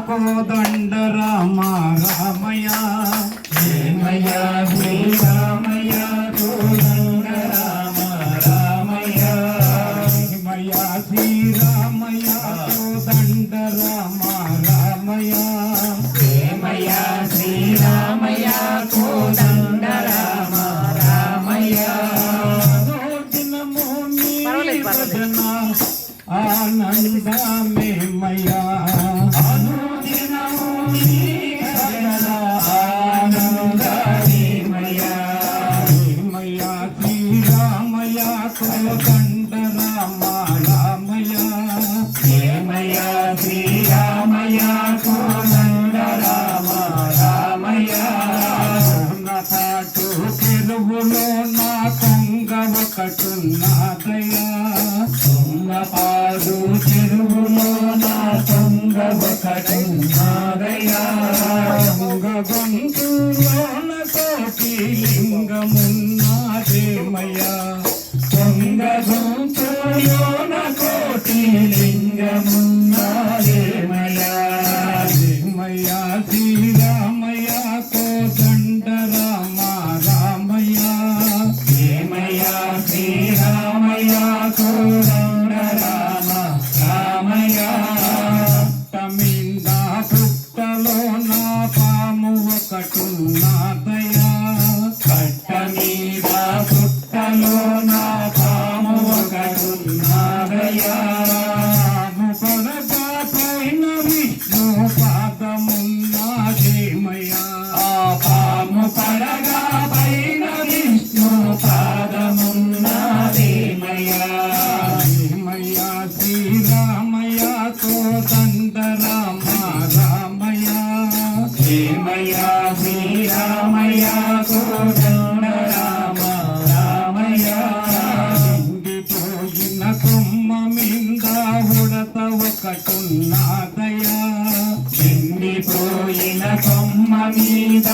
కోదండ రామ రామయ్య జయమయ శ్రీరామయ కోదండ రామ రామయ మయ కోదండ రామ లింగమున్నాదేమయ్యా తుంగ కోటి లింగమున్నాదేమయా మయ శ్రీరామయ్య కోదండ రామ రామయ్య జయమయ శ్రీరామయ కోదండ రామ రామయ జయమయ శ్రీరామయ కోదండ రామ రామయ. ఎండిపోయిన కొమ్మ మీద ఉడత ఒకటున్నదయా. ఎండిపోయిన కొమ్మ మీద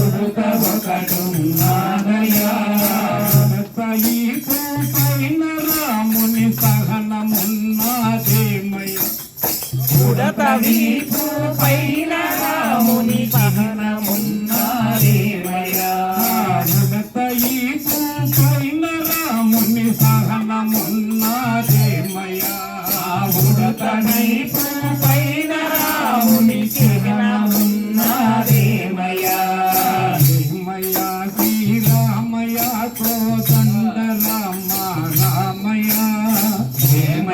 ఉడుక ఒకటున్నాదయా. సయి పైన రాముని సహనమున్నాదేమయ్య. ఉడత వీపు పైన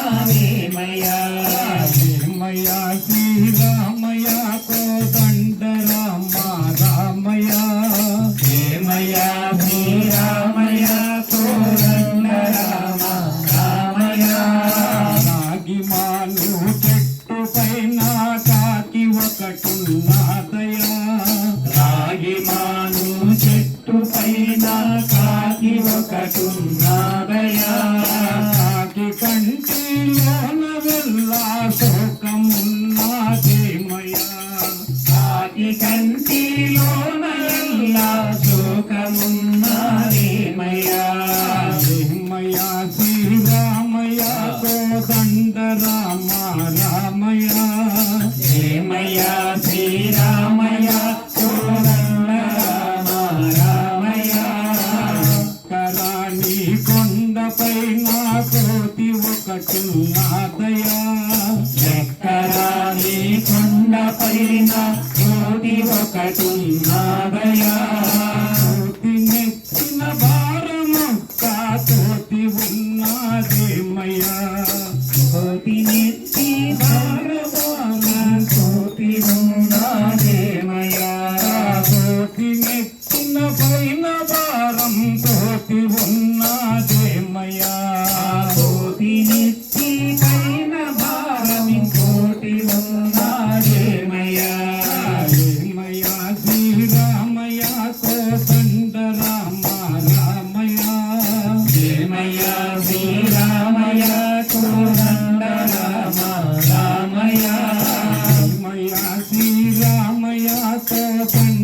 పలుకలున్నావేమయా మయ శ్రీరామయ కోదండ రామ రామయ జయమయ శ్రీరామయ కోదండ రామ రామయ రాగిమాను చెట్టు పైన కాకి ఒకటున్నదయా రాగి మాను చెట్టు పైన కాకి ఒకటున్నాదయా కాకి కంటిలోన వెళ్ళా శోకమున్నాదేమయ్యా కాకి కంటిలోన ఎల్లా శోకమున్నాదేమయా మయ శ్రీరామయ కోదండ రామ రామయ మాతయా ఎక్కరాని కొండ పైన కోటి ఒకటున్నాదయా రామయాత పండ